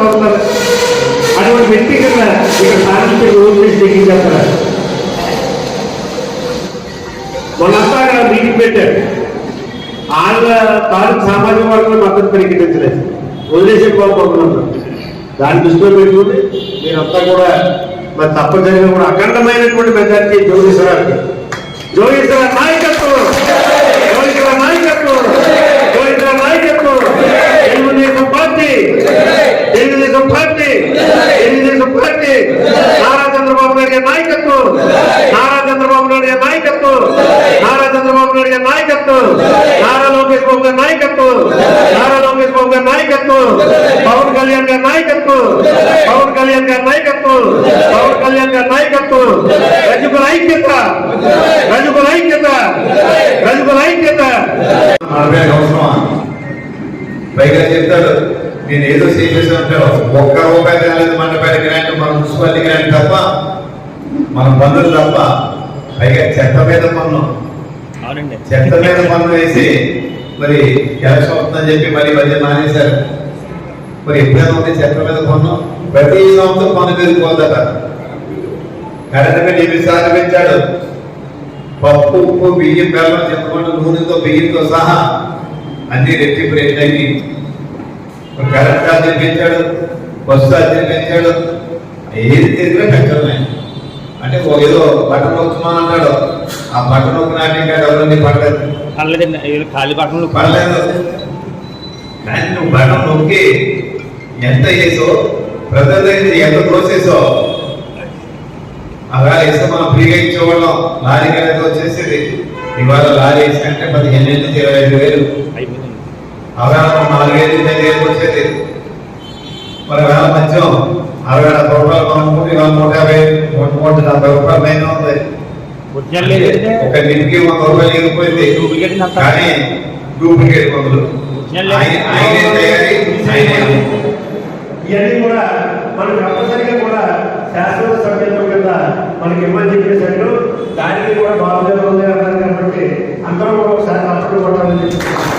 చదువుతారు అటువంటి వ్యక్తి కింద ఇక్కడ సాధించే ఊరిని తెగించేస్తారు మొన్నంతా అక్కడ మీటింగ్ పెట్టారు. వాళ్ళ తాలూకు సామాజిక వర్గం మద్దతు పరిగణించలేదు వదిలేసే పోతున్నాం దాన్ని దృష్టిలో పెట్టుకుని మీరంతా కూడా మరి తప్పనిసరిగా కూడా అఖండమైనటువంటి మెజార్టీ జోగేశ్వరానికి జోగేశ్వర నాయక జోగేశ్వర నాయకత్వం జోగేశ్వర నాయకత్వం Telugu Desam party Telugu Desam party Telugu Desam party Nara Chandrababu Naidu గారి నాయకత్వం నారా చంద్రబాబు నాయుడు గారి నాయకత్వం. నారా చంద్రబాబు నాయుడు గారి నాయకత్వం. నారా లోకేష్ బాబు గారి నాయకత్వం. నారా లోకేష్ బాబు గారి నాయకత్వం. పవన్ కళ్యాణ్ గారి నాయకత్వం. పవన్ కళ్యాణ్ గారి నాయకత్వం. పవన్ కళ్యాణ్ గారి నాయకత్వం. రజకుల ఐక్యత. రజకుల ఐక్యత. రజకుల ఐక్యత. అవసరమా? పైగా చెప్తారు నేను ఏదో చేసేసి ఒక్క రూపాయి తేలేదు పైన గ్రాంట్ మన మున్సిపాలిటీ గ్రాంట్ తప్ప మన బంధువులు తప్ప పైగా చెత్త మీద పన్ను. చెత్త మీద పన్ను వేసి మరి ఎలక్షన్ వస్తుందని చెప్పి మరి మధ్య మానేశారు. మరి ఎప్పుడైనా ఉంది చెత్త మీద పన్ను? ప్రతి సంవత్సరం పన్ను పెరిగిపోద్దట కరెంట్ బిల్ ఎనిమిది సార్లు పెంచాడు. పప్పు ఉప్పు బియ్యం బెల్లం చింతపండు నూనెతో బియ్యంతో సహా అన్ని రెట్టింపు రేట్లు అయ్యి కరెంట్ ఛార్జీలు పెంచాడు బస్సు ఛార్జీలు పెంచాడు. ఏది తిరిగినా పెంచడం. అంటే ఏదో బట్టలు నొక్కుమని అన్నాడు ఆ బట్టలు నొక్కిన ఇంకా డబ్బులన్నీ పడలేదు? పర్లేదండి వీళ్ళు ఖాళీ పట్టణంలో పడలేదు. కానీ నువ్వు బట్టలు నొక్కి ఎంత వేసో ప్రజల దగ్గర ఎంత దోసేసో అలా వేస్తే మనం ఫ్రీగా ఇచ్చేవాళ్ళం. లారీ కనుక వచ్చేసేది ఇవాళ లారీ వేసినట్టే పదిహేను నుంచి ఇరవై ఐదు వేలు. నుంచి ఐదు వేలకు వచ్చేది. మరి వేల మధ్యం అరవై డెబ్బై రూపాయలు కొనుక్కుంటే ఇవాళ నూట యాభై. మూడు రూపాయలు పైన ఉంది ఒక నింటికి వంద రూపాయలు ఎగిరిపోయింది కానీ డూప్లికేట్ మందులు. ఇవన్నీ కూడా మనం తప్పనిసరిగా కూడా శాశ్వత సభ్యత్వం కింద మనకి ఇవ్వని చెప్పేసట్లు దానికి కూడా బాధ్యత ఉంది అన్నారు కాబట్టి అందరూ కూడా ఒకసారి అప్పుడు కొట్టాలని చెప్పి